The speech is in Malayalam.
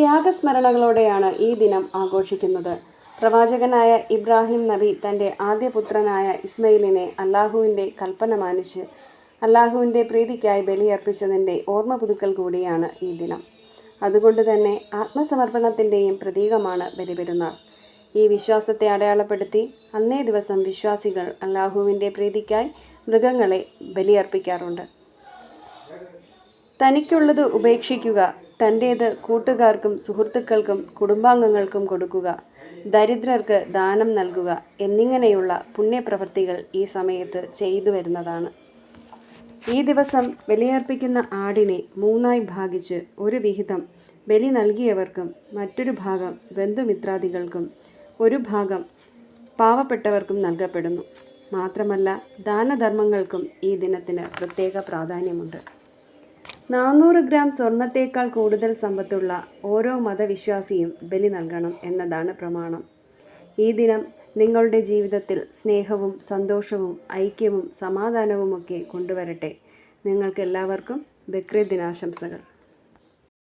ത്യാഗസ്മരണകളോടെയാണ് ഈ ദിനം ആഘോഷിക്കുന്നത്. പ്രവാചകനായ ഇബ്രാഹിം നബി തന്റെ ആദ്യ പുത്രനായ ഇസ്മയിലിനെ അള്ളാഹുവിന്റെ കൽപ്പന മാനിച്ച് അള്ളാഹുവിന്റെ പ്രീതിക്കായി ബലിയർപ്പിച്ചതിന്റെ ഓർമ്മ പുതുക്കൽ കൂടിയാണ് ഈ ദിനം. അതുകൊണ്ട് തന്നെ ആത്മസമർപ്പണത്തിന്റെയും പ്രതീകമാണ് ബലിപെരുന്നാൾ. ഈ വിശ്വാസത്തെ അടയാളപ്പെടുത്തി അന്നേ ദിവസം വിശ്വാസികൾ അള്ളാഹുവിന്റെ പ്രീതിക്കായി മൃഗങ്ങളെ ബലിയർപ്പിക്കാറുണ്ട്. തനിക്കുള്ളത് ഉപേക്ഷിക്കുക തന്റേത് കൂട്ടുകാർക്കും സുഹൃത്തുക്കൾക്കും കുടുംബാംഗങ്ങൾക്കും കൊടുക്കുക. ദരിദ്രർക്ക് ദാനം നൽകുക എന്നിങ്ങനെയുള്ള പുണ്യപ്രവൃത്തികൾ ഈ സമയത്ത് ചെയ്തു വരുന്നതാണ്. ഈ ദിവസം ബലിയർപ്പിക്കുന്ന ആടിനെ മൂന്നായി ഭാഗിച്ച് ഒരു വിഹിതം ബലി നൽകിയവർക്കും മറ്റൊരു ഭാഗം ബന്ധുമിത്രാദികൾക്കും ഒരു ഭാഗം പാവപ്പെട്ടവർക്കും നൽകപ്പെടുന്നു. മാത്രമല്ല ദാനധർമ്മങ്ങൾക്കും ഈ ദിനത്തിന് പ്രത്യേക പ്രാധാന്യമുണ്ട്. നാനൂറ് ഗ്രാം സ്വർണത്തേക്കാൾ കൂടുതൽ സമ്പത്തുള്ള ഓരോ മതവിശ്വാസിയും ബലി നൽകണം എന്നതാണ് പ്രമാണം. ഈ ദിനം നിങ്ങളുടെ ജീവിതത്തിൽ സ്നേഹവും സന്തോഷവും ഐക്യവും സമാധാനവുമൊക്കെ കൊണ്ടുവരട്ടെ. നിങ്ങൾക്കെല്ലാവർക്കും ബക്രീദ് ദിനാശംസകൾ